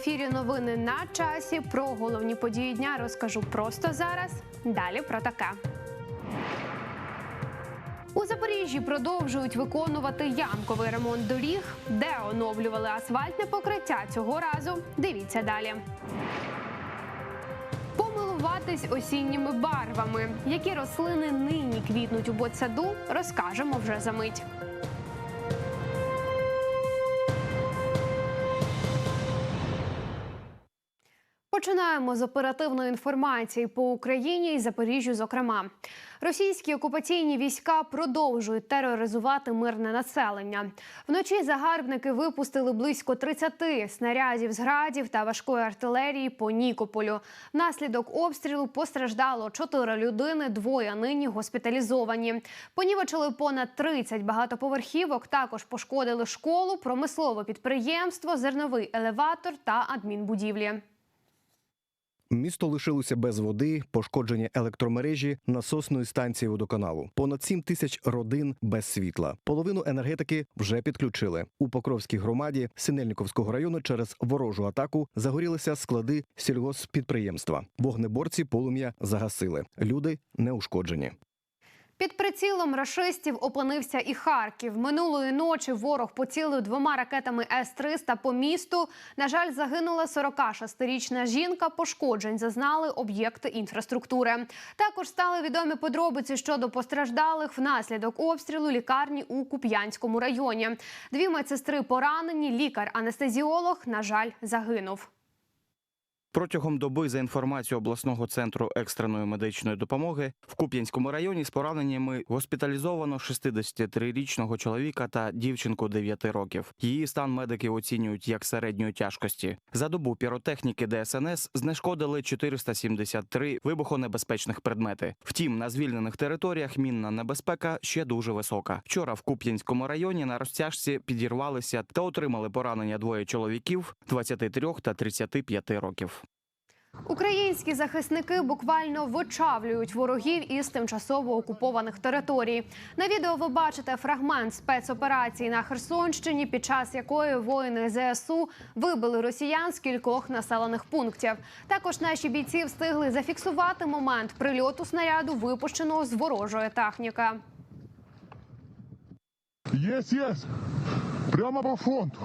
ефірі новини на часі. Про головні події дня розкажу просто зараз. Далі про таке. У Запоріжжі продовжують виконувати ямковий ремонт доріг, де оновлювали асфальтне покриття цього разу. Дивіться далі. Помилуватись осінніми барвами. Які рослини нині квітнуть у ботсаду, розкажемо вже за мить. Починаємо з оперативної інформації по Україні і Запоріжжю. Зокрема, російські окупаційні війська продовжують тероризувати мирне населення. Вночі загарбники випустили близько 30 снарядів з градів та важкої артилерії по Нікополю. Внаслідок обстрілу постраждало 4 людини, двоє нині госпіталізовані. Понівечили понад 30 багатоповерхівок. Також пошкодили школу, промислове підприємство, зерновий елеватор та адмінбудівлі. Місто лишилося без води, пошкодження електромережі, насосної станції водоканалу. Понад 7 тисяч родин без світла. Половину енергетики вже підключили. У Покровській громаді Синельниковського району через ворожу атаку загорілися склади сільгосппідприємства. Вогнеборці полум'я загасили. Люди не ушкоджені. Під прицілом рашистів опинився і Харків. Минулої ночі ворог поцілив двома ракетами С-300 по місту. На жаль, загинула 46-річна жінка. Пошкоджень зазнали об'єкти інфраструктури. Також стали відомі подробиці щодо постраждалих внаслідок обстрілу лікарні у Куп'янському районі. Дві медсестри поранені. Лікар-анестезіолог, на жаль, загинув. Протягом доби, за інформацією обласного центру екстреної медичної допомоги, в Куп'янському районі з пораненнями госпіталізовано 63-річного чоловіка та дівчинку 9 років. Її стан медики оцінюють як середньої тяжкості. За добу піротехніки ДСНС знешкодили 473 вибухонебезпечних предмети. Втім, на звільнених територіях мінна небезпека ще дуже висока. Вчора в Куп'янському районі на розтяжці підірвалися та отримали поранення двоє чоловіків 23 та 35 років. Українські захисники буквально вичавлюють ворогів із тимчасово окупованих територій. На відео ви бачите фрагмент спецоперації на Херсонщині, під час якої воїни ЗСУ вибили росіян з кількох населених пунктів. Також наші бійці встигли зафіксувати момент прильоту снаряду, випущеного з ворожої техніки. Есть, есть. Прямо по фронту.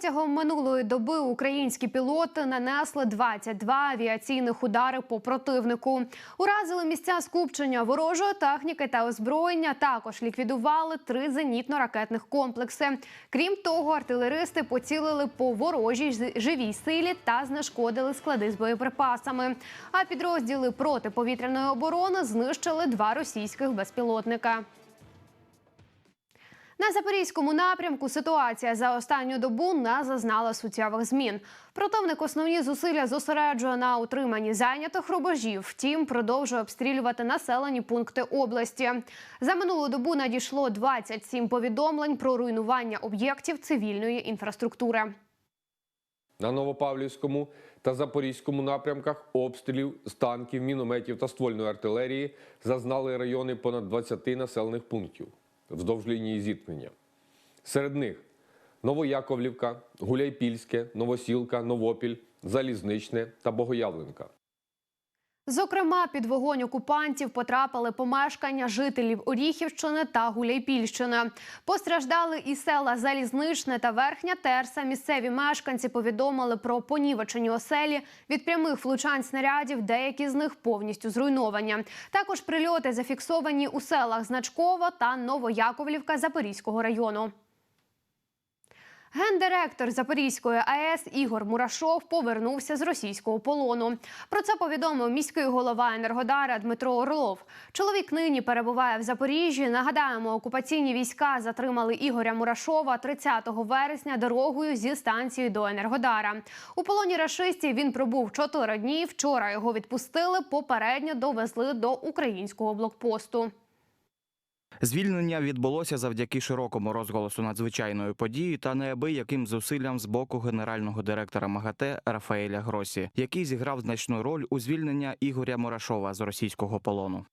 Протягом минулої доби українські пілоти нанесли 22 авіаційних удари по противнику. Уразили місця скупчення ворожої техніки та озброєння. Також ліквідували три зенітно-ракетних комплекси. Крім того, артилеристи поцілили по ворожій живій силі та знешкодили склади з боєприпасами. А підрозділи протиповітряної оборони знищили два російських безпілотника. На запорізькому напрямку ситуація за останню добу не зазнала суттєвих змін. Противник основні зусилля зосереджує на утриманні зайнятих рубежів. Втім, продовжує обстрілювати населені пункти області. За минулу добу надійшло 27 повідомлень про руйнування об'єктів цивільної інфраструктури. На Новопавлівському та Запорізькому напрямках обстрілів з танків, мінометів та ствольної артилерії зазнали райони понад 20 населених пунктів вздовж лінії зіткнення. Серед них Новояковлівка, Гуляйпільське, Новосілка, Новопіль, Залізничне та Богоявленка. Зокрема, під вогонь окупантів потрапили помешкання жителів Оріхівщини та Гуляйпільщини. Постраждали і села Залізничне та Верхня Терса. Місцеві мешканці повідомили про понівечені оселі від прямих влучань снарядів. Деякі з них повністю зруйновані. Також прильоти зафіксовані у селах Значково та Новояковлівка Запорізького району. Гендиректор Запорізької АЕС Ігор Мурашов повернувся з російського полону. Про це повідомив міський голова Енергодара Дмитро Орлов. Чоловік нині перебуває в Запоріжжі. Нагадаємо, окупаційні війська затримали Ігоря Мурашова 30 вересня дорогою зі станції до Енергодара. У полоні рашистів він пробув 4 дні. Вчора його відпустили. Попередньо довезли до українського блокпосту. Звільнення відбулося завдяки широкому розголосу надзвичайної події та неабияким зусиллям з боку генерального директора МАГАТЕ Рафаеля Гросі, який зіграв значну роль у звільнення Ігоря Мурашова з російського полону.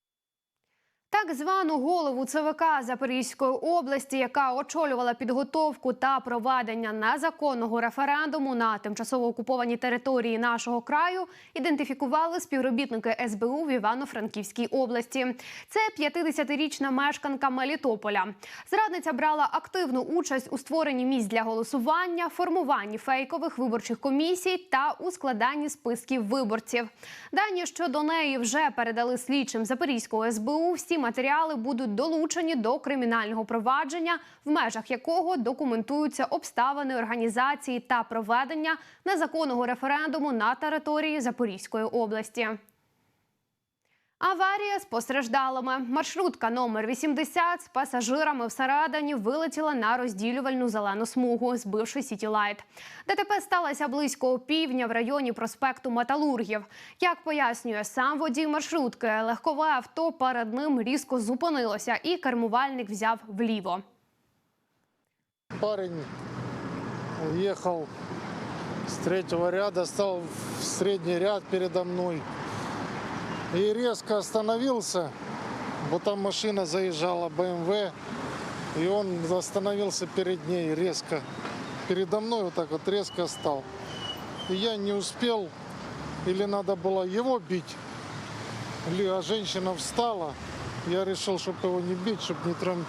Так звану голову ЦВК Запорізької області, яка очолювала підготовку та проведення незаконного референдуму на тимчасово окупованій території нашого краю, ідентифікували співробітники СБУ в Івано-Франківській області. Це 50-річна мешканка Мелітополя. Зрадниця брала активну участь у створенні місць для голосування, формуванні фейкових виборчих комісій та у складанні списків виборців. Дані щодо неї вже передали слідчим Запорізького СБУ. Всі матеріали будуть долучені до кримінального провадження, в межах якого документуються обставини організації та проведення незаконного референдуму на території Запорізької області. Аварія з постраждалими. Маршрутка номер 80 з пасажирами всередині вилетіла на розділювальну зелену смугу, збивши Сітілайт. ДТП сталося близько опівдня в районі проспекту Металургів. Як пояснює сам водій маршрутки, легкове авто перед ним різко зупинилося, і кермувальник взяв вліво. Парень ехал с третьего ряда, стал в средний ряд передо мной и резко остановился, вот там машина заезжала, БМВ, и он остановился перед ней резко. Передо мной вот так вот резко стал. И я не успел, или надо было его бить, или а женщина встала. Я решил, чтобы его не бить, чтобы не тром...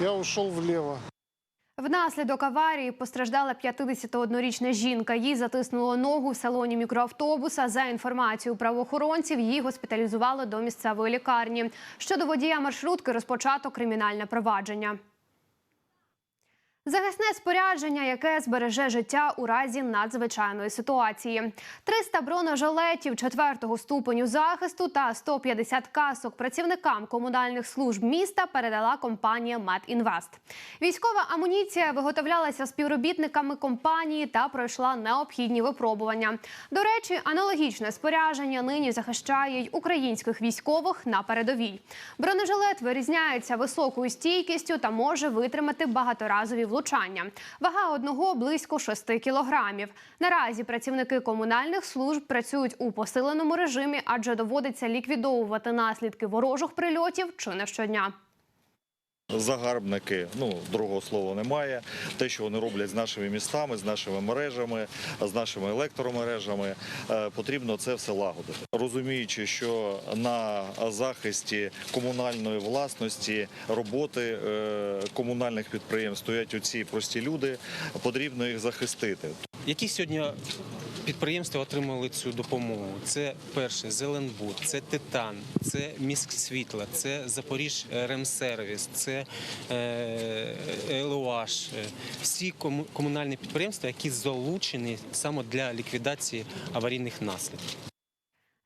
Я ушел влево. Внаслідок аварії постраждала 51-річна жінка. Їй затиснуло ногу в салоні мікроавтобуса. За інформацією правоохоронців, її госпіталізували до місцевої лікарні. Щодо водія маршрутки розпочато кримінальне провадження. Захисне спорядження, яке збереже життя у разі надзвичайної ситуації. 300 бронежилетів 4 ступеню захисту та 150 касок працівникам комунальних служб міста передала компанія «Медінвест». Військова амуніція виготовлялася співробітниками компанії та пройшла необхідні випробування. До речі, аналогічне спорядження нині захищає й українських військових на передовій. Бронежилет вирізняється високою стійкістю та може витримати багаторазові влучання. Вага одного близько 6 кілограмів. Наразі працівники комунальних служб працюють у посиленому режимі, адже доводиться ліквідовувати наслідки ворожих прильотів чи не щодня. Загарбники, ну другого слова немає. Те, що вони роблять з нашими містами, з нашими мережами, з нашими електромережами, е, потрібно це все лагодити. Розуміючи, що на захисті комунальної власності, роботи е, комунальних підприємств стоять оці прості люди, потрібно їх захистити. Які сьогодні підприємства отримали цю допомогу? Це перше Зеленбуд, це Титан, це Міськ Світла, це Запоріж Ремсервіс, це е, ЛОАШ. Е, Всі кому- комунальні підприємства, які залучені саме для ліквідації аварійних наслідків.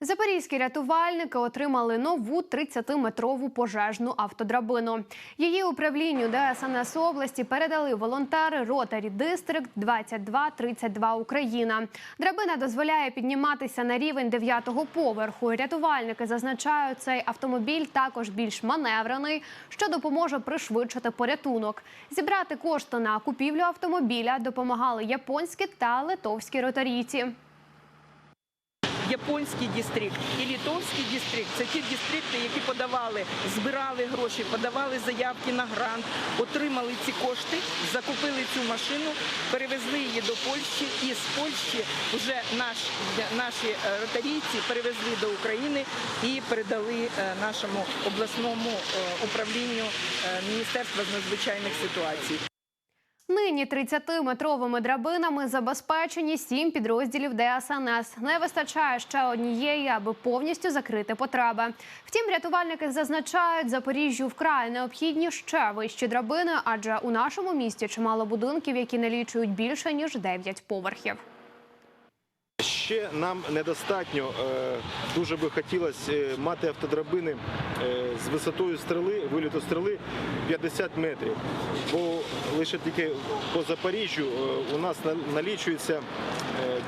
Запорізькі рятувальники отримали нову 30-метрову пожежну автодрабину. Її управлінню ДСНС області передали волонтери Ротарі Дистрикт 2232 Україна. Драбина дозволяє підніматися на рівень 9-го поверху. Рятувальники зазначають, цей автомобіль також більш маневрений, що допоможе пришвидшити порятунок. Зібрати кошти на купівлю автомобіля допомагали японські та литовські ротарійці. Японський дистрикт і литовський дистрикт це ті дистрикти, які подавали, збирали гроші, подавали заявки на грант, отримали ці кошти, закупили цю машину, перевезли її до Польщі і з Польщі вже наш, наші е, ротарійці перевезли до України і передали е, нашому обласному е, управлінню Міністерства з надзвичайних ситуацій. Нині 30-метровими драбинами забезпечені сім підрозділів ДСНС. Не вистачає ще однієї, аби повністю закрити потреби. Втім, рятувальники зазначають, Запоріжжю вкрай необхідні ще вищі драбини, адже у нашому місті чимало будинків, які налічують більше ніж 9 поверхів. Ще нам недостатньо. е, Дуже би хотілося е, мати автодрабини е, з висотою стріли, виліту стріли 50 метрів. Бо лише тільки по Запоріжжю у нас налічується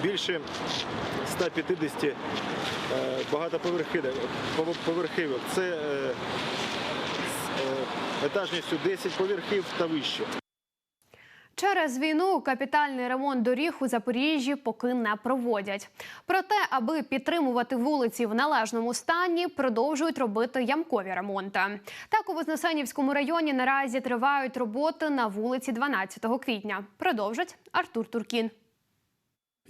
більше 150 е, багатоповерхи- пов- поверхівок. Це етажністю 10 поверхів та вище. Через війну капітальний ремонт доріг у Запоріжжі поки не проводять. Проте, аби підтримувати вулиці в належному стані, продовжують робити ямкові ремонти. Так у Вознесенівському районі наразі тривають роботи на вулиці 12 квітня. Продовжить Артур Туркін.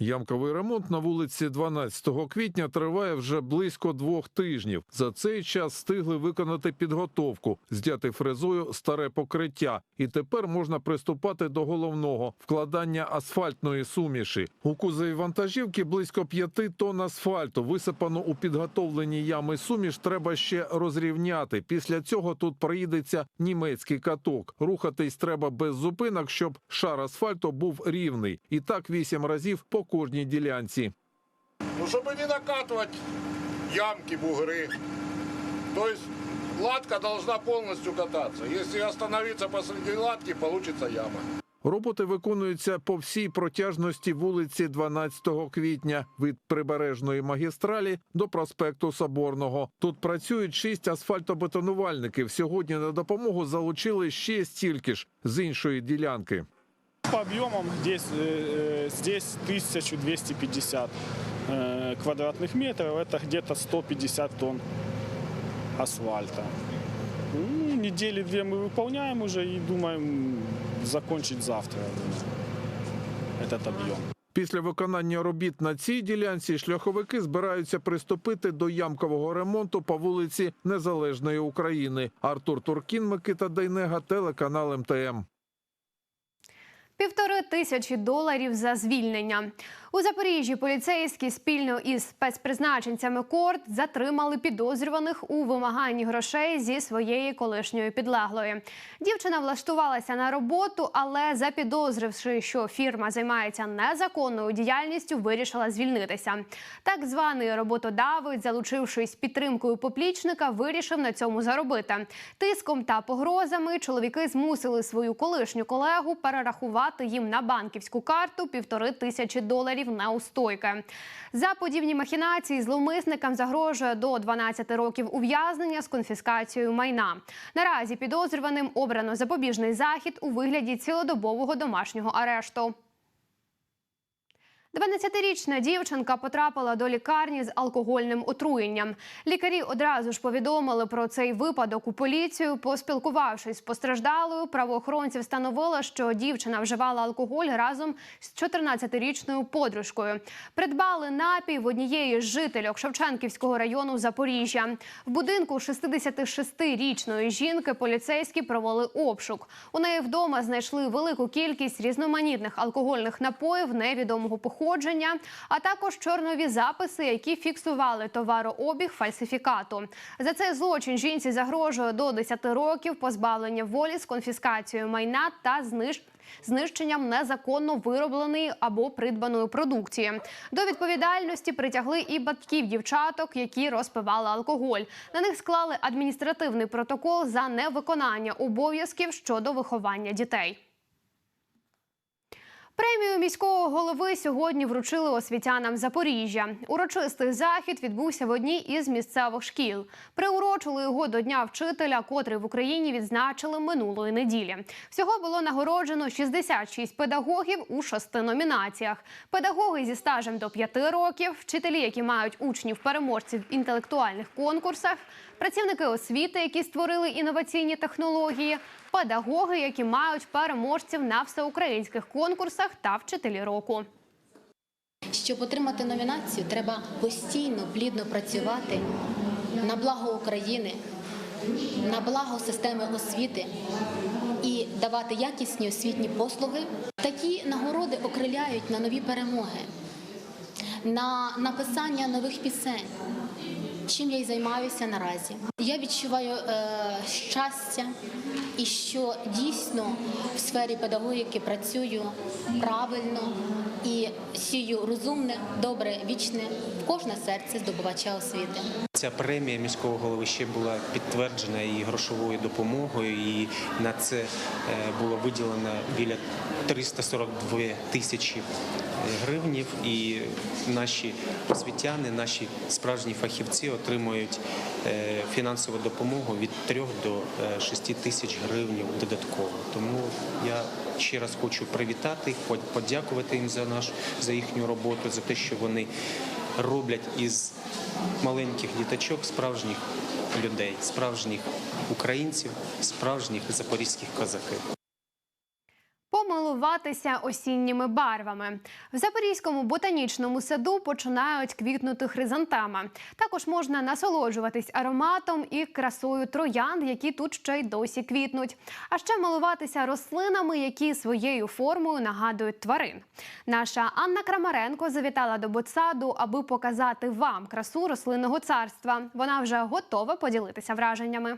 Ямковий ремонт на вулиці 12 квітня триває вже близько двох тижнів. За цей час встигли виконати підготовку, здяти фрезою старе покриття, і тепер можна приступати до головного вкладання асфальтної суміші. У кузові вантажівки близько п'яти тонн асфальту. Висипану у підготовлені ями суміш треба ще розрівняти. Після цього тут проїдеться німецький каток. Рухатись треба без зупинок, щоб шар асфальту був рівний. І так вісім разів по кожній ділянці. Ну, чтобы не накатывать ямки, бугры. То есть латка должна полностью кататься. Если остановиться посреди латки, получится яма. Роботи виконуються по всій протяжності вулиці 12 квітня від прибережної магістралі до проспекту Соборного. Тут працюють шість асфальтобетонувальників. Сьогодні на допомогу залучили ще стільки ж з іншої ділянки. По объемам здесь, э, э, здесь 1250 э, квадратных метров, это где-то 150 тонн асфальта. Ну, недели две мы выполняем уже и думаем закончить завтра я думаю, этот объем. Після виконання робіт на цій ділянці шляховики збираються приступити до ямкового ремонту по вулиці Незалежної України. Артур Туркін, Микита Дейнега, телеканал МТМ. Півтори тисячі доларів за звільнення. У Запоріжжі поліцейські спільно із спецпризначенцями корт затримали підозрюваних у вимаганні грошей зі своєї колишньої підлеглої. Дівчина влаштувалася на роботу, але запідозривши, що фірма займається незаконною діяльністю, вирішила звільнитися. Так званий роботодавець, залучившись підтримкою поплічника, вирішив на цьому заробити. Тиском та погрозами чоловіки змусили свою колишню колегу перерахувати їм на банківську карту півтори тисячі доларів неустойки. За подібні махінації зловмисникам загрожує до 12 років ув'язнення з конфіскацією майна. Наразі підозрюваним обрано запобіжний захід у вигляді цілодобового домашнього арешту. 12-річна дівчинка потрапила до лікарні з алкогольним отруєнням. Лікарі одразу ж повідомили про цей випадок у поліцію. Поспілкувавшись з постраждалою, правоохоронці встановили, що дівчина вживала алкоголь разом з 14-річною подружкою. Придбали напій в однієї з жительок Шевченківського району Запоріжжя. В будинку 66-річної жінки поліцейські провели обшук. У неї вдома знайшли велику кількість різноманітних алкогольних напоїв невідомого походження, а також чорнові записи, які фіксували товарообіг фальсифікату. За цей злочин жінці загрожує до 10 років позбавлення волі з конфіскацією майна та зниж... знищенням незаконно виробленої або придбаної продукції. До відповідальності притягли і батьків дівчаток, які розпивали алкоголь. На них склали адміністративний протокол за невиконання обов'язків щодо виховання дітей. Премію міського голови сьогодні вручили освітянам Запоріжжя. Урочистий захід відбувся в одній із місцевих шкіл. Приурочили його до Дня вчителя, котрий в Україні відзначили минулої неділі. Всього було нагороджено 66 педагогів у шести номінаціях. Педагоги зі стажем до 5 років, вчителі, які мають учнів переможців в інтелектуальних конкурсах, працівники освіти, які створили інноваційні технології, педагоги, які мають переможців на всеукраїнських конкурсах та вчителі року. Щоб отримати номінацію, треба постійно плідно працювати на благо України, на благо системи освіти і давати якісні освітні послуги. Такі нагороди окриляють на нові перемоги, на написання нових пісень. Чим я й займаюся наразі. Я відчуваю е, щастя і що дійсно в сфері педагогіки працюю правильно і сію розумне, добре, вічне в кожне серце здобувача освіти. Ця премія міського голови ще була підтверджена і грошовою допомогою, і на це е, було виділено біля 342 тисячі гривнів. І наші освітяни, наші справжні фахівці отримують е, фінансову допомогу від 3 до 6 тисяч гривень додатково. Тому я Ще раз хочу привітати подякувати їм за наш за їхню роботу, за те, що вони роблять із маленьких діточок справжніх людей, справжніх українців, справжніх запорізьких козаків. Помилуватися осінніми барвами в Запорізькому ботанічному саду починають квітнути хризантеми. Також можна насолоджуватись ароматом і красою троянд, які тут ще й досі квітнуть. А ще милуватися рослинами, які своєю формою нагадують тварин. Наша Анна Крамаренко завітала до ботсаду, аби показати вам красу рослинного царства. Вона вже готова поділитися враженнями.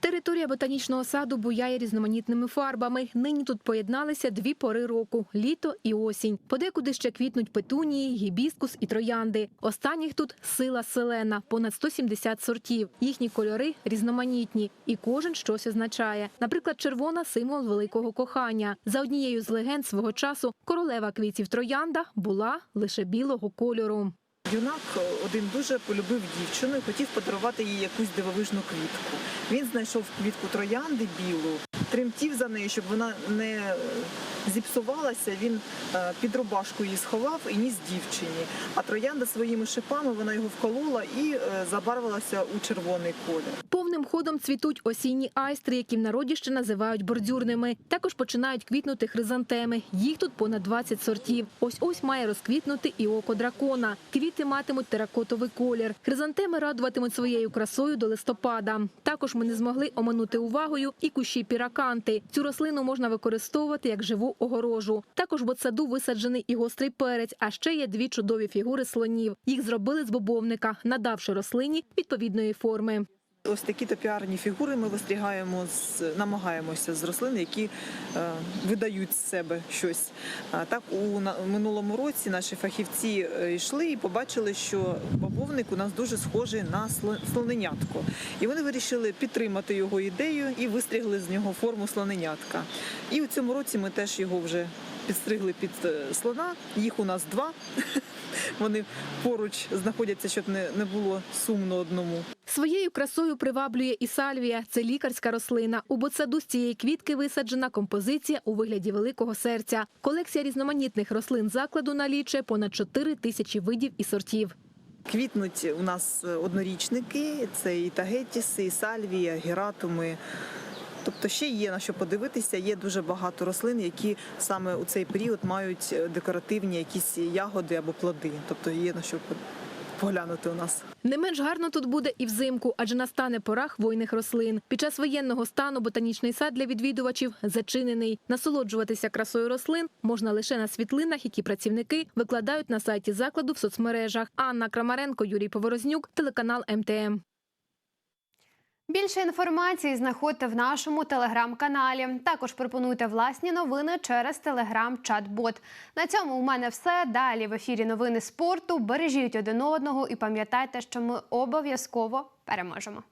Територія ботанічного саду буяє різноманітними фарбами. Нині тут поєдналися дві пори року літо і осінь. Подекуди ще квітнуть петунії, гібіскус і троянди. Останніх тут сила селена, понад 170 сортів. Їхні кольори різноманітні, і кожен щось означає. Наприклад, червона символ великого кохання. За однією з легенд свого часу королева квітів троянда була лише білого кольору. Юнак один дуже полюбив дівчину і хотів подарувати їй якусь дивовижну квітку. Він знайшов квітку троянди білу, тремтів за нею, щоб вона не зіпсувалася. Він е, під рубашку її сховав і ніс дівчині. А троянда своїми шипами вона його вколола і е, забарвилася у червоний колір. Повним ходом цвітуть осінні айстри, які в народі ще називають бордюрними. Також починають квітнути хризантеми. Їх тут понад 20 сортів. Ось ось має розквітнути і око дракона. Квіти матимуть теракотовий колір. Хризантеми радуватимуть своєю красою до листопада. Також ми не змогли оминути увагою і кущі піраканти. Цю рослину можна використовувати як живу огорожу. Також в ботсаду висаджений і гострий перець, а ще є дві чудові фігури слонів. Їх зробили з бобовника, надавши рослині відповідної форми. Ось такі топіарні фігури ми вистрігаємо з намагаємося з рослин, які е, видають з себе щось. А так у на- минулому році наші фахівці е, йшли і побачили, що бобовник у нас дуже схожий на сло- слоненятко. І вони вирішили підтримати його ідею і вистрігли з нього форму слоненятка. І у цьому році ми теж його вже підстригли під е, слона. Їх у нас два. Вони поруч знаходяться, щоб не, не було сумно одному. Своєю красою приваблює і сальвія. Це лікарська рослина. У ботсаду з цієї квітки висаджена композиція у вигляді великого серця. Колекція різноманітних рослин закладу налічує понад 4 тисячі видів і сортів. Квітнуть у нас однорічники, це і тагетіси, і сальвія, гератуми. Тобто ще є на що подивитися, є дуже багато рослин, які саме у цей період мають декоративні якісь ягоди або плоди. Тобто є на що поглянути у нас. Не менш гарно тут буде і взимку, адже настане пора хвойних рослин. Під час воєнного стану ботанічний сад для відвідувачів зачинений. Насолоджуватися красою рослин можна лише на світлинах, які працівники викладають на сайті закладу в соцмережах. Анна Крамаренко, Юрій Поворознюк, телеканал МТМ. Більше інформації знаходьте в нашому телеграм-каналі. Також пропонуйте власні новини через телеграм-чат-бот. На цьому у мене все. Далі в ефірі новини спорту. Бережіть один одного і пам'ятайте, що ми обов'язково переможемо.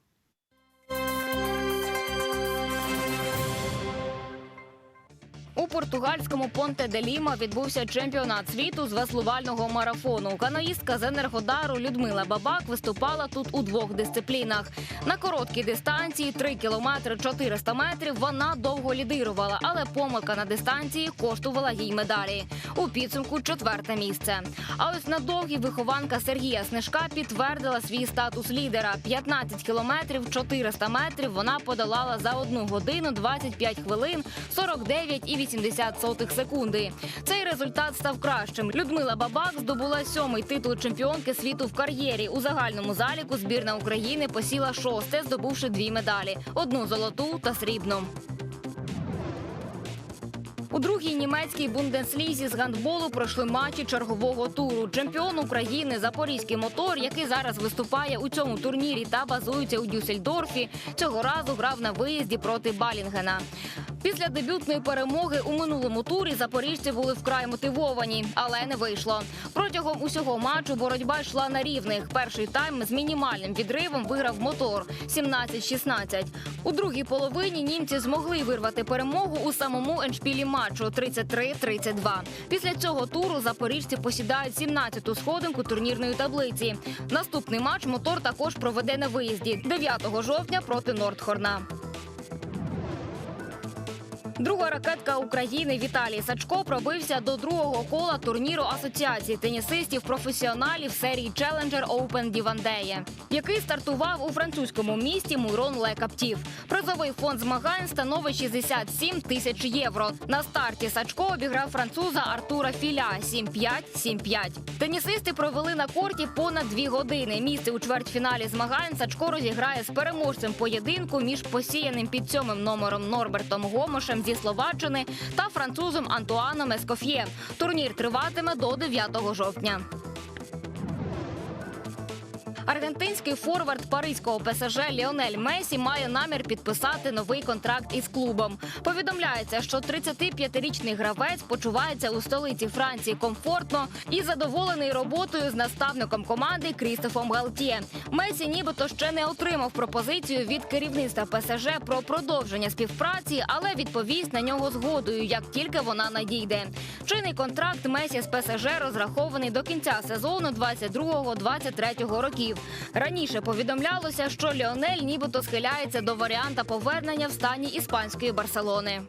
португальському понте де Ліма відбувся чемпіонат світу з веслувального марафону. Каноїстка з енергодару Людмила Бабак виступала тут у двох дисциплінах. На короткій дистанції 3 кілометри 400 метрів. Вона довго лідирувала, але помилка на дистанції коштувала їй медалі. У підсумку четверте місце. А ось на довгій вихованка Сергія Снежка підтвердила свій статус лідера: 15 кілометрів 400 метрів. Вона подолала за одну годину 25 хвилин, 49 і 18 0,70 секунди. Цей результат став кращим. Людмила Бабак здобула сьомий титул чемпіонки світу в кар'єрі. У загальному заліку збірна України посіла шосте, здобувши дві медалі: одну золоту та срібну. У другій німецькій бундеслізі з гандболу пройшли матчі чергового туру. Чемпіон України Запорізький мотор, який зараз виступає у цьому турнірі та базується у Дюссельдорфі, цього разу грав на виїзді проти Балінгена. Після дебютної перемоги у минулому турі запоріжці були вкрай мотивовані, але не вийшло. Протягом усього матчу боротьба йшла на рівних. Перший тайм з мінімальним відривом виграв мотор 17-16. У другій половині німці змогли вирвати перемогу у самому еншпілі матчу 33-32. Після цього туру запоріжці посідають 17-ту сходинку турнірної таблиці. Наступний матч мотор також проведе на виїзді 9 жовтня проти Нордхорна. Друга ракетка України Віталій Сачко пробився до другого кола турніру Асоціації тенісистів професіоналів серії Challenger Open Дівандеє, який стартував у французькому місті Мурон Ле Каптів. Призовий фонд змагань становить 67 тисяч євро. На старті Сачко обіграв француза Артура Філя 7-5, 7-5. Тенісисти провели на корті понад дві години. Місце у чвертьфіналі змагань Сачко розіграє з переможцем поєдинку між посіяним під сьомим номером Норбертом Гомошем зі Словаччини та французом Антуаном Ескоф'є. Турнір триватиме до 9 жовтня. Аргентинський форвард паризького ПСЖ Ліонель Месі має намір підписати новий контракт із клубом. Повідомляється, що 35-річний гравець почувається у столиці Франції комфортно і задоволений роботою з наставником команди Крістофом Галтіє. Месі нібито ще не отримав пропозицію від керівництва ПСЖ про продовження співпраці, але відповість на нього згодою, як тільки вона надійде. Чинний контракт Месі з ПСЖ розрахований до кінця сезону 22-23 років. Раніше повідомлялося, що Ліонель нібито схиляється до варіанта повернення в стані іспанської Барселони.